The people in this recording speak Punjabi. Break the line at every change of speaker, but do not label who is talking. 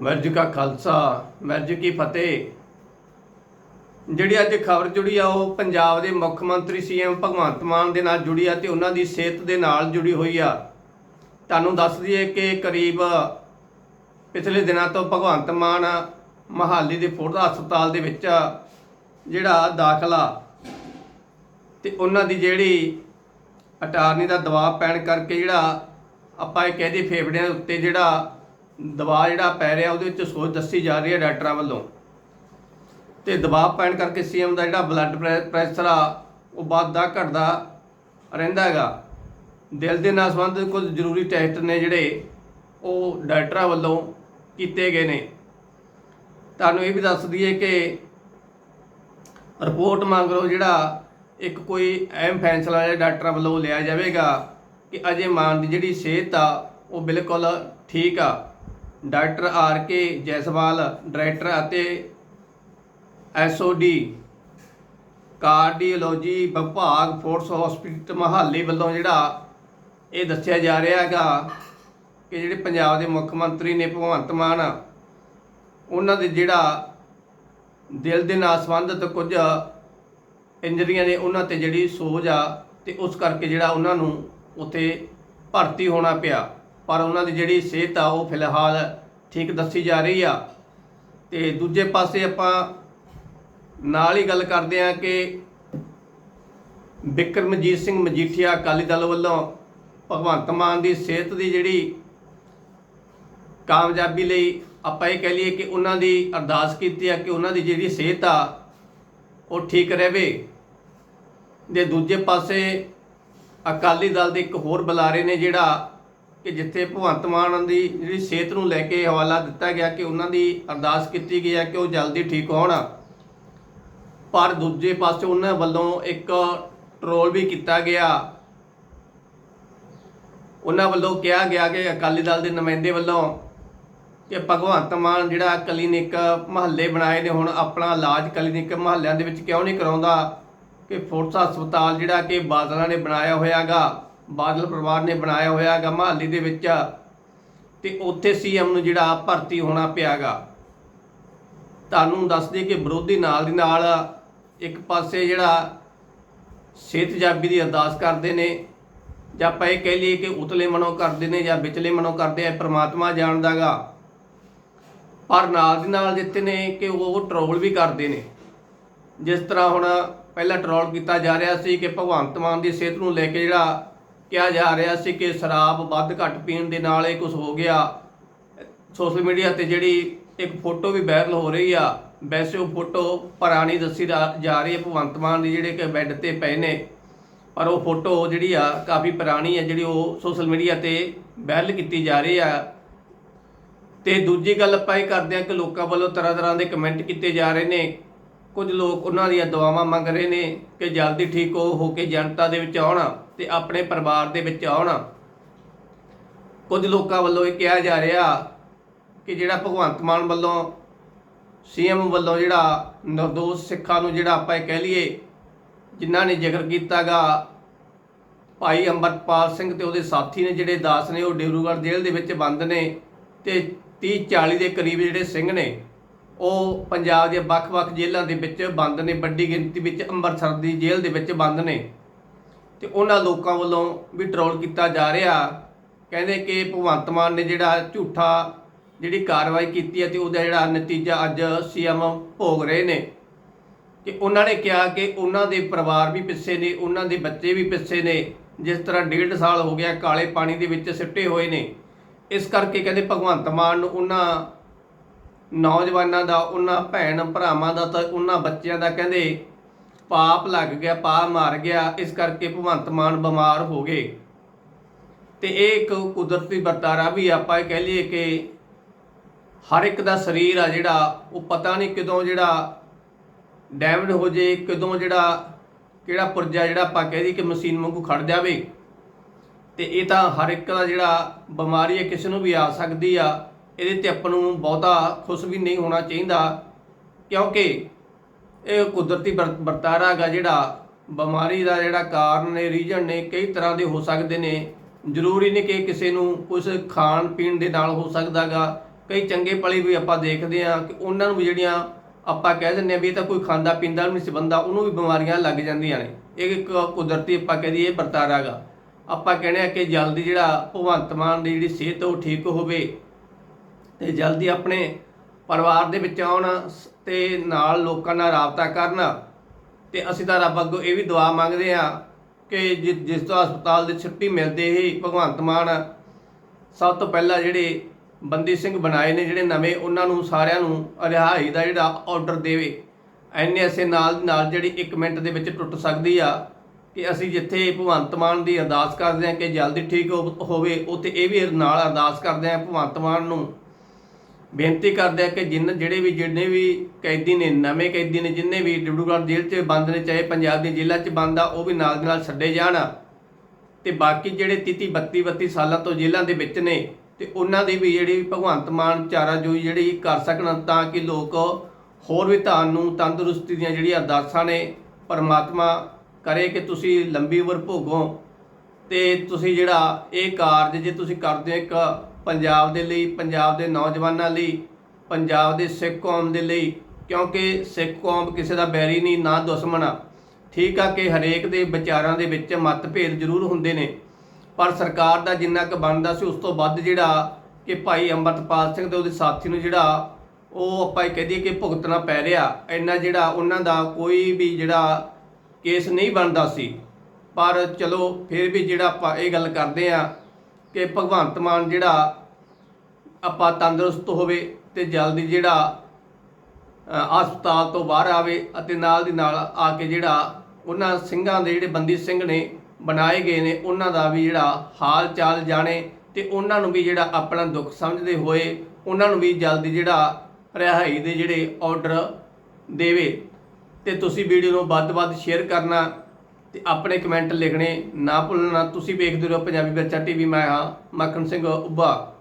ਵਾਹਿਗੁਰੂ ਜੀ ਕਾ ਖਾਲਸਾ ਵਾਹਿਗੁਰੂ ਜੀ ਕੀ ਫਤਿਹ। ਜਿਹੜੀ ਅੱਜ ਖਬਰ ਜੁੜੀ ਆ, ਉਹ ਪੰਜਾਬ ਦੇ ਮੁੱਖ ਮੰਤਰੀ ਸੀਐਮ ਭਗਵੰਤ ਮਾਨ ਦੇ ਨਾਲ ਜੁੜੀ ਆ ਤੇ ਉਹਨਾਂ ਦੀ ਸਿਹਤ ਦੇ ਨਾਲ ਜੁੜੀ ਹੋਈ ਆ। ਤੁਹਾਨੂੰ ਦੱਸ ਦਈਏ ਕਿ ਕਰੀਬ ਪਿਛਲੇ ਦਿਨਾਂ ਤੋਂ ਭਗਵੰਤ ਮਾਨ ਮਹਾਲੀ ਦੇ ਫੋਰਟ ਹਸਪਤਾਲ ਦੇ ਵਿੱਚ ਜਿਹੜਾ ਦਾਖਲਾ ਤੇ ਉਹਨਾਂ ਦੀ ਜਿਹੜੀ ਅਟਾਰਨੀ ਦਾ ਦਬਾਅ ਪੈਣ ਕਰਕੇ ਜਿਹੜਾ ਆਪਾਂ ਇਹ ਕਹਦੇ ਫੇਫੜਿਆਂ ਦੇ ਉੱਤੇ ਜਿਹੜਾ ਦਬਾਅ ਜਿਹੜਾ ਪੈ ਰਿਹਾ ਉਹਦੇ ਵਿੱਚ ਸੋਚ ਦੱਸੀ ਜਾ ਰਹੀ ਹੈ ਡਾਕਟਰਾਂ ਵੱਲੋਂ। ਤੇ ਦਬਾਅ ਪੈਣ ਕਰਕੇ ਸੀਐਮ ਦਾ ਜਿਹੜਾ ਬਲੱਡ ਪ੍ਰੈਸ਼ਰ ਆ, ਉਹ ਵੱਧਦਾ ਘਟਦਾ ਰਹਿੰਦਾ ਹੈਗਾ। ਦਿਲ ਦੇ ਨਾਲ ਸੰਬੰਧਿਤ ਕੁਝ ਜ਼ਰੂਰੀ ਟੈਸਟ ਨੇ ਜਿਹੜੇ ਉਹ ਡਾਕਟਰਾਂ ਵੱਲੋਂ ਕੀਤੇ ਗਏ ਨੇ। ਤੁਹਾਨੂੰ ਇਹ ਵੀ ਦੱਸ ਦਈਏ ਕਿ ਰਿਪੋਰਟ ਮੰਗ ਲਓ ਜਿਹੜਾ ਇੱਕ ਕੋਈ ਅਹਿਮ ਫੈਸਲਾ ਜਿਹੜਾ ਡਾਕਟਰਾਂ ਵੱਲੋਂ ਲਿਆ ਜਾਵੇਗਾ ਕਿ ਅਜੇ ਮਾਨ ਦੀ ਜਿਹੜੀ ਸਿਹਤ ਆ, ਉਹ ਬਿਲਕੁਲ ਠੀਕ ਆ। Doctor R K Jaiswal, director ਅਤੇ ਐਸਓਡੀ ਕਾਰਡੀਓਲੋਜੀ ਵਿਭਾਗ, ਫੋਰਸ ਹਸਪੀਟਲ ਮਹਾਲੀ ਵੱਲੋਂ ਜਿਹੜਾ ਇਹ ਦੱਸਿਆ ਜਾ ਰਿਹਾ ਹੈਗਾ ਕਿ ਜਿਹੜੇ ਪੰਜਾਬ ਦੇ ਮੁੱਖ ਮੰਤਰੀ ਨੇ ਭਗਵੰਤ ਮਾਨ, ਉਹਨਾਂ ਦੇ ਜਿਹੜਾ ਦਿਲ ਦੇ ਨਾਲ ਸੰਬੰਧਿਤ ਕੁਝ ਇੰਜਰੀਆਂ ਨੇ ਉਹਨਾਂ ਤੇ ਜਿਹੜੀ ਸੋਜ ਆ ਤੇ ਉਸ ਕਰਕੇ ਜਿਹੜਾ ਉਹਨਾਂ ਨੂੰ ਉੱਥੇ ਭਰਤੀ ਹੋਣਾ ਪਿਆ। ਪਰ ਉਹਨਾਂ ਦੀ ਜਿਹੜੀ ਸਿਹਤ ਆ ਉਹ ਫਿਲਹਾਲ ਠੀਕ ਦੱਸੀ ਜਾ ਰਹੀ ਆ। ਤੇ ਦੂਜੇ ਪਾਸੇ ਆਪਾਂ ਨਾਲ ਹੀ ਗੱਲ ਕਰਦੇ ਆ ਕਿ ਬਿਕਰਮਜੀਤ ਸਿੰਘ ਮਜੀਠੀਆ ਅਕਾਲੀ ਦਲ ਵੱਲੋਂ ਭਗਵੰਤ ਮਾਨ ਦੀ ਸਿਹਤ ਦੀ ਜਿਹੜੀ ਕਾਮਯਾਬੀ ਲਈ ਆਪਾਂ ਇਹ ਕਹਿ ਲਈਏ ਕਿ ਉਹਨਾਂ ਦੀ ਅਰਦਾਸ ਕੀਤੀ ਆ ਕਿ ਉਹਨਾਂ ਦੀ ਜਿਹੜੀ ਸਿਹਤ ਆ ਉਹ ਠੀਕ ਰਹੇ। ਦੇ ਦੂਜੇ ਪਾਸੇ ਅਕਾਲੀ ਦਲ ਦੇ ਇੱਕ ਹੋਰ ਬੁਲਾਰੇ ਨੇ ਜਿਹੜਾ ਕਿ ਜਿੱਥੇ ਭਗਵੰਤ ਮਾਨ ਦੀ ਜਿਹੜੀ ਸਿਹਤ ਨੂੰ ਲੈ ਕੇ ਹਵਾਲਾ ਦਿੱਤਾ ਗਿਆ ਕਿ ਉਹਨਾਂ ਦੀ ਅਰਦਾਸ ਕੀਤੀ ਗਈ ਹੈ ਕਿ ਉਹ ਜਲਦੀ ਠੀਕ ਹੋਣ। ਪਰ ਦੂਜੇ ਪਾਸੇ ਉਹਨਾਂ ਵੱਲੋਂ ਇੱਕ ਟਰੋਲ ਵੀ ਕੀਤਾ ਗਿਆ। ਉਹਨਾਂ ਵੱਲੋਂ ਕਿਹਾ ਗਿਆ ਕਿ ਅਕਾਲੀ ਦਲ ਦੇ ਨੁਮਾਇੰਦੇ ਵੱਲੋਂ ਕਿ ਭਗਵੰਤ ਮਾਨ ਜਿਹੜਾ ਕਲੀਨਿਕ ਮਹੱਲੇ ਬਣਾਏ ਨੇ, ਹੁਣ ਆਪਣਾ ਇਲਾਜ ਕਲੀਨਿਕ ਮਹੱਲਿਆਂ ਦੇ ਵਿੱਚ ਕਿਉਂ ਨਹੀਂ ਕਰਾਉਂਦਾ? ਕਿ ਫੋਰਸ ਹਸਪਤਾਲ ਜਿਹੜਾ ਕਿ ਬਾਦਲਾਂ ਨੇ ਬਣਾਇਆ ਹੋਇਆਗਾ। ਬਾਦਲ ਪਰਿਵਾਰ ਨੇ ਬਣਾਇਆ ਹੋਇਆ ਹੋਇਆਗਾ ਮਹੱਲੀ ਦੇ ਵਿੱਚ। ਤੇ ਉੱਥੇ ਸੀਐਮ ਨੂੰ ਜਿਹੜਾ ਭਰਤੀ ਹੋਣਾ ਪਿਆਗਾ। ਤੁਹਾਨੂੰ ਦੱਸ ਦਈਏ ਕਿ ਵਿਰੋਧੀ ਨਾਲ ਦੀ ਨਾਲ ਇੱਕ ਪਾਸੇ ਜਿਹੜਾ ਸਿਹਤ ਜਾਬੀ ਦੀ ਅਰਦਾਸ ਕਰਦੇ ਨੇ, ਜਾਂ ਆਪਾਂ ਇਹ ਕਹਿ ਲਈਏ ਕਿ ਉਤਲੇ ਮਨੋਂ ਕਰਦੇ ਨੇ ਜਾਂ ਵਿਚਲੇ ਮਨੋਂ ਕਰਦੇ ਆ ਪ੍ਰਮਾਤਮਾ ਜਾਣਦਾਗਾ। ਪਰ ਨਾਲ ਦੀ ਨਾਲ ਜਿੱਤੇ ਨੇ ਕਿ ਉਹ ਟਰੋਲ ਵੀ ਕਰਦੇ ਨੇ। ਜਿਸ ਤਰ੍ਹਾਂ ਹੁਣ ਪਹਿਲਾਂ ਟਰੋਲ ਕੀਤਾ ਜਾ ਰਿਹਾ ਸੀ ਕਿ ਭਗਵੰਤ ਮਾਨ ਦੀ ਸਿਹਤ ਨੂੰ ਲੈ ਕੇ ਜਿਹੜਾ ਕਿਹਾ ਜਾ ਰਿਹਾ ਸੀ ਕਿ ਸ਼ਰਾਬ ਵੱਧ ਘੱਟ ਪੀਣ ਦੇ ਨਾਲ ਇਹ ਕੁਝ ਹੋ ਗਿਆ। ਸੋਸ਼ਲ ਮੀਡੀਆ ਤੇ ਜਿਹੜੀ ਇੱਕ ਫੋਟੋ ਵੀ ਵਾਇਰਲ ਹੋ ਰਹੀ ਆ, ਵੈਸੇ ਉਹ ਫੋਟੋ ਪੁਰਾਣੀ ਦੱਸੀ ਜਾ ਜਾ ਰਹੀ ਹੈ, ਭਗਵੰਤ ਮਾਨ ਦੀ ਜਿਹੜੇ ਕਿ ਬੈੱਡ ਤੇ ਪਏ ਨੇ। ਪਰ ਉਹ ਫੋਟੋ ਜਿਹੜੀ ਆ, ਕਾਫੀ ਪੁਰਾਣੀ ਆ ਜਿਹੜੀ ਉਹ ਸੋਸ਼ਲ ਮੀਡੀਆ ਤੇ ਵਾਇਰਲ ਕੀਤੀ ਜਾ ਰਹੀ ਆ। ਤੇ ਦੂਜੀ ਗੱਲ ਆਪਾਂ ਇਹ ਕਰਦੇ ਆ ਕਿ ਲੋਕਾਂ ਵੱਲੋਂ ਤਰ੍ਹਾਂ ਤਰ੍ਹਾਂ ਦੇ ਕਮੈਂਟ ਕੀਤੇ ਜਾ ਰਹੇ ਨੇ। ਕੁਝ ਲੋਕ ਉਹਨਾਂ ਦੀਆਂ ਦੁਆਵਾਂ ਮੰਗ ਰਹੇ ਨੇ ਕਿ ਜਲਦੀ ਠੀਕ ਹੋ ਹੋ ਕੇ ਜਨਤਾ ਦੇ ਵਿੱਚ ਆਉਣ ਤੇ ਆਪਣੇ ਪਰਿਵਾਰ ਦੇ ਵਿੱਚ ਆਉਣ। ਕੁਝ ਲੋਕਾਂ ਵੱਲੋਂ ਇਹ ਕਿਹਾ ਜਾ ਰਿਹਾ ਕਿ ਜਿਹੜਾ ਭਗਵੰਤ ਮਾਨ ਵੱਲੋਂ, ਸੀਐਮ ਵੱਲੋਂ ਜਿਹੜਾ ਨਿਰਦੋਸ਼ ਸਿੱਖਾਂ ਨੂੰ ਜਿਹੜਾ ਆਪਾਂ ਇਹ ਕਹਿ ਲਈਏ, ਜਿਨ੍ਹਾਂ ਨੇ ਜ਼ਿਕਰ ਕੀਤਾਗਾ, ਭਾਈ ਅੰਮ੍ਰਿਤਪਾਲ ਸਿੰਘ ਤੇ ਉਹਦੇ ਸਾਥੀ ਨੇ ਜਿਹੜੇ ਦਾਸ ਨੇ, ਉਹ ਡਿਬਰੂਗੜ੍ਹ ਜੇਲ੍ਹ ਦੇ ਵਿੱਚ ਬੰਦ ਨੇ ਤੇ 30 40 ਦੇ ਕਰੀਬ ਜਿਹੜੇ ਸਿੰਘ ਨੇ ਉਹ ਪੰਜਾਬ ਦੇ ਵੱਖ-ਵੱਖ ਜੇਲ੍ਹਾਂ ਦੇ ਵਿੱਚ ਬੰਦ ਨੇ, ਵੱਡੀ ਗਿਣਤੀ ਵਿੱਚ ਅੰਮ੍ਰਿਤਸਰ ਦੀ ਜੇਲ੍ਹ ਦੇ ਵਿੱਚ ਬੰਦ ਨੇ। ਤੇ ਉਹਨਾਂ ਲੋਕਾਂ ਵੱਲੋਂ ਵੀ ਟਰੋਲ ਕੀਤਾ ਜਾ ਰਿਹਾ। ਕਹਿੰਦੇ ਕਿ ਭਗਵੰਤ ਮਾਨ ਨੇ ਜਿਹੜਾ ਝੂਠਾ ਜਿਹੜੀ ਕਾਰਵਾਈ ਕੀਤੀ ਹੈ ਤੇ ਉਹਦਾ ਜਿਹੜਾ ਨਤੀਜਾ ਅੱਜ ਸੀਐਮ ਭੋਗ ਰਹੇ ਨੇ। ਕਿ ਉਹਨਾਂ ਨੇ ਕਿਹਾ ਕਿ ਉਹਨਾਂ ਦੇ ਪਰਿਵਾਰ ਵੀ ਪਿੱਛੇ ਨੇ, ਉਹਨਾਂ ਦੇ ਬੱਚੇ ਵੀ ਪਿੱਛੇ ਨੇ, ਜਿਸ ਤਰ੍ਹਾਂ ਡੇਢ ਸਾਲ ਹੋ ਗਿਆ ਕਾਲੇ ਪਾਣੀ ਦੇ ਵਿੱਚ ਸਿੱਟੇ ਹੋਏ ਨੇ। ਇਸ ਕਰਕੇ ਕਹਿੰਦੇ ਭਗਵੰਤ ਮਾਨ ਨੂੰ ਉਹਨਾਂ ਨੌਜਵਾਨਾਂ ਦਾ, ਉਹਨਾਂ ਭੈਣ ਭਰਾਵਾਂ ਦਾ ਤਾਂ ਉਹਨਾਂ ਬੱਚਿਆਂ ਦਾ ਕਹਿੰਦੇ ਪਾਪ ਲੱਗ ਗਿਆ, ਪਾਪ ਮਾਰ ਗਿਆ, ਇਸ ਕਰਕੇ ਭਗਵੰਤ ਮਾਨ ਬਿਮਾਰ ਹੋ ਗਏ। ਤੇ ਇਹ ਇੱਕ ਕੁਦਰਤੀ ਵਰਤਾਰਾ ਵੀ ਆਪਾਂ ਇਹ ਕਹਿ ਲਈਏ ਕਿ ਹਰ ਇੱਕ ਦਾ ਸਰੀਰ ਆ ਜਿਹੜਾ, ਉਹ ਪਤਾ ਨਹੀਂ ਕਦੋਂ ਜਿਹੜਾ ਡੈਮੇਜ ਹੋ ਜੇ, ਕਦੋਂ ਜਿਹੜਾ, ਕਿਹੜਾ ਪੁਰਜਾ ਜਿਹੜਾ ਆਪਾਂ ਕਹਿ ਦਈਏ ਕਿ ਮਸ਼ੀਨ ਵਾਂਗੂ ਖੜ ਜਾਵੇ। ਤੇ ਇਹ ਤਾਂ ਹਰ ਇੱਕ ਦਾ ਜਿਹੜਾ ਬਿਮਾਰੀ ਹੈ, ਕਿਸੇ ਨੂੰ ਵੀ ਆ ਸਕਦੀ ਆ। ਇਹਦੇ ਤੇ ਆਪਾਂ ਨੂੰ ਬਹੁਤਾ ਖੁਸ਼ ਵੀ ਨਹੀਂ ਹੋਣਾ ਚਾਹੀਦਾ, ਕਿਉਂਕਿ ਇਹ ਕੁਦਰਤੀ ਵਰਤਾਰਾ ਹੈਗਾ ਜਿਹੜਾ ਬਿਮਾਰੀ ਦਾ ਜਿਹੜਾ ਕਾਰਨ ਨੇ ਰੀਜਨ ਨੇ, ਕਈ ਤਰ੍ਹਾਂ ਦੇ ਹੋ ਸਕਦੇ ਨੇ। ਜ਼ਰੂਰੀ ਨਹੀਂ ਕਿ ਕਿਸੇ ਨੂੰ ਕੁਝ ਖਾਣ ਪੀਣ ਦੇ ਨਾਲ ਹੋ ਸਕਦਾਗਾ ਕਈ ਚੰਗੇ ਪਲੇ ਵੀ ਆਪਾਂ ਦੇਖਦੇ ਆ ਕਿ ਉਹਨਾਂ ਨੂੰ ਵੀ ਜਿਹੜੀਆਂ ਆਪਾਂ ਕਹਿ ਦਿੰਦੇ ਆ ਵੀ ਇਹ ਤਾਂ ਕੋਈ ਖਾਂਦਾ ਪੀਂਦਾ ਵੀ ਨਹੀਂ ਸੀ ਬੰਦਾ, ਉਹਨੂੰ ਵੀ ਬਿਮਾਰੀਆਂ ਲੱਗ ਜਾਂਦੀਆਂ ਨੇ। ਇਹ ਇੱਕ ਕੁਦਰਤੀ ਆਪਾਂ ਕਹਿ ਦਈਏ ਇਹ ਵਰਤਾਰਾ ਗਾ ਆਪਾਂ ਕਹਿੰਦੇ ਆ ਕਿ ਜਲਦੀ ਜਿਹੜਾ ਭਗਵੰਤ ਮਾਨ ਦੀ ਜਿਹੜੀ ਸਿਹਤ ਉਹ ਠੀਕ ਹੋਵੇ। ਤੇ ਜਲਦੀ ਆਪਣੇ ਪਰਿਵਾਰ ਦੇ ਵਿੱਚ ਆਉਣ ਸ- ਤੇ ਨਾਲ ਲੋਕਾਂ ਨਾਲ ਰਾਬਤਾ ਕਰਨ। ਤੇ ਅਸੀਂ ਤਾਂ ਰੱਬ ਅੱਗੋਂ ਇਹ ਵੀ ਦੁਆ ਮੰਗਦੇ ਆ ਕਿ ਜਿ- ਜਿਸ ਤੋਂ ਹਸਪਤਾਲ ਦੀ ਛੁੱਟੀ ਮਿਲਦੇ ਹੀ ਭਗਵੰਤ ਮਾਨ ਸਭ ਤੋਂ ਪਹਿਲਾਂ ਜਿਹੜੇ ਬੰਦੀ ਸਿੰਘ ਬਣਾਏ ਨੇ, ਜਿਹੜੇ ਨਵੇਂ, ਉਹਨਾਂ ਨੂੰ ਸਾਰਿਆਂ ਨੂੰ ਰਿਹਾਈ ਦਾ ਜਿਹੜਾ ਆਰਡਰ ਦੇਵੇ। ਐਨੇ ਅਸੇ ਨਾਲ ਦੀ ਨਾਲ ਜਿਹੜੀ 1 ਮਿੰਟ ਦੇ ਵਿੱਚ ਟੁੱਟ ਸਕਦੀ ਆ ਕਿ ਅਸੀਂ ਜਿੱਥੇ ਭਗਵੰਤ ਮਾਨ ਦੀ ਅਰਦਾਸ ਕਰਦੇ ਹਾਂ ਕਿ ਜਲਦੀ ਠੀਕ ਹੋ- ਹੋਵੇ, ਉੱਥੇ ਇਹ ਵੀ ਨਾਲ ਅਰਦਾਸ ਕਰਦੇ ਹਾਂ ਭਗਵੰਤ ਮਾਨ ਨੂੰ ਬੇਨਤੀ ਕਰਦੇ ਆ ਕਿ ਜਿੰਨ ਜਿਹੜੇ ਵੀ ਜਿੰਨੇ ਵੀ ਕੈਦੀ ਨੇ, ਨਵੇਂ ਕੈਦੀ ਨੇ, ਜਿੰਨੇ ਵੀ ਡਿਬੜੂਗੜ੍ਹ ਜੇਲ੍ਹ 'ਚ ਬੰਦ ਨੇ, ਚਾਹੇ ਪੰਜਾਬ ਦੀ ਜੇਲ੍ਹਾਂ 'ਚ ਬੰਦ ਆ, ਉਹ ਵੀ ਨਾਲ ਦੀ ਨਾਲ ਛੱਡੇ ਜਾਣ। ਤੇ ਬਾਕੀ ਜਿਹੜੇ 30 32 32 ਸਾਲਾਂ ਤੋਂ ਜੇਲ੍ਹਾਂ ਦੇ ਵਿੱਚ ਨੇ, ਤੇ ਉਹਨਾਂ ਦੀ ਵੀ ਜਿਹੜੀ ਭਗਵੰਤ ਮਾਨ ਚਾਰਾ ਜੋਈ ਜਿਹੜੀ ਕਰ ਸਕਣ ਤਾਂ ਕਿ ਲੋਕ ਹੋਰ ਵੀ ਤੁਹਾਨੂੰ ਤੰਦਰੁਸਤੀ ਦੀਆਂ ਜਿਹੜੀਆਂ ਅਰਦਾਸਾਂ ਨੇ, ਪਰਮਾਤਮਾ ਕਰੇ ਕਿ ਤੁਸੀਂ ਲੰਬੀ ਉਮਰ ਭੋਗੋ। ਤੇ ਤੁਸੀਂ ਜਿਹੜਾ ਇਹ ਕਾਰਜ ਜੇ ਤੁਸੀਂ ਕਰਦੇ ਹੋ ਇੱਕ ਪੰਜਾਬ ਦੇ ਲਈ, ਪੰਜਾਬ ਦੇ ਨੌਜਵਾਨਾਂ ਲਈ, ਪੰਜਾਬ ਦੇ ਸਿੱਖ ਕੌਮ ਦੇ ਲਈ, ਕਿਉਂਕਿ ਸਿੱਖ ਕੌਮ ਕਿਸੇ ਦਾ ਬੈਰੀ ਨਹੀਂ, ਨਾ ਦੁਸ਼ਮਣ ਆ। ਠੀਕ ਆ ਕਿ ਹਰੇਕ ਦੇ ਵਿਚਾਰਾਂ ਦੇ ਵਿੱਚ ਮਤਭੇਦ ਜ਼ਰੂਰ ਹੁੰਦੇ ਨੇ, ਪਰ ਸਰਕਾਰ ਦਾ ਜਿੰਨਾ ਕੁ ਬਣਦਾ ਸੀ, ਉਸ ਤੋਂ ਵੱਧ ਜਿਹੜਾ ਕਿ ਭਾਈ ਅੰਮ੍ਰਿਤਪਾਲ ਸਿੰਘ ਤੇ ਉਹਦੇ ਸਾਥੀ ਨੂੰ ਜਿਹੜਾ ਉਹ ਆਪਾਂ ਇਹ ਕਹਿ ਦਈਏ ਕਿ ਭੁਗਤਣਾ ਪੈ ਰਿਹਾ, ਇੰਨਾ ਜਿਹੜਾ ਉਹਨਾਂ ਦਾ ਕੋਈ ਵੀ ਜਿਹੜਾ ਕੇਸ ਨਹੀਂ ਬਣਦਾ ਸੀ। ਪਰ ਚਲੋ, ਫਿਰ ਵੀ ਜਿਹੜਾ ਆਪਾਂ ਇਹ ਗੱਲ ਕਰਦੇ ਆ ਕਿ ਭਗਵੰਤ ਮਾਨ ਜਿਹੜਾ ਆਪਾਂ ਤੰਦਰੁਸਤ ਹੋਵੇ ਤੇ ਜਲਦੀ ਜਿਹੜਾ ਹਸਪਤਾਲ ਤੋਂ ਬਾਹਰ ਆਵੇ ਅਤੇ ਨਾਲ ਦੀ ਨਾਲ ਆ ਕੇ ਜਿਹੜਾ ਉਹਨਾਂ ਸਿੰਘਾਂ ਦੇ ਜਿਹੜੇ ਬੰਦੀ ਸਿੰਘ ਨੇ ਬਣਾਏ ਗਏ ਨੇ, ਉਹਨਾਂ ਦਾ ਵੀ ਜਿਹੜਾ ਹਾਲ ਚਾਲ ਜਾਣੇ ਤੇ ਉਹਨਾਂ ਨੂੰ ਵੀ ਜਿਹੜਾ ਆਪਣਾ ਦੁੱਖ ਸਮਝਦੇ ਹੋਏ ਉਹਨਾਂ ਨੂੰ ਵੀ ਜਲਦੀ ਜਿਹੜਾ ਰਿਹਾਈ ਦੇ ਜਿਹੜੇ ਆਰਡਰ ਦੇਵੇ। ਤੇ ਤੁਸੀਂ ਵੀਡੀਓ ਨੂੰ ਵੱਧ ਤੋਂ ਵੱਧ ਸ਼ੇਅਰ ਕਰਨਾ। ਤੇ ਆਪਣੇ ਕਮੈਂਟ ਲਿਖਣੇ, ਨਾ ਭੁੱਲਣਾ, ਤੁਸੀਂ ਵੇਖਦੇ ਰਹੋ ਪੰਜਾਬੀ ਬੱਚਾ ਟੀਵੀ ਮੈਂ ਹਾਂ, ਮੱਖਣ ਸਿੰਘ ਉੱਭਾ।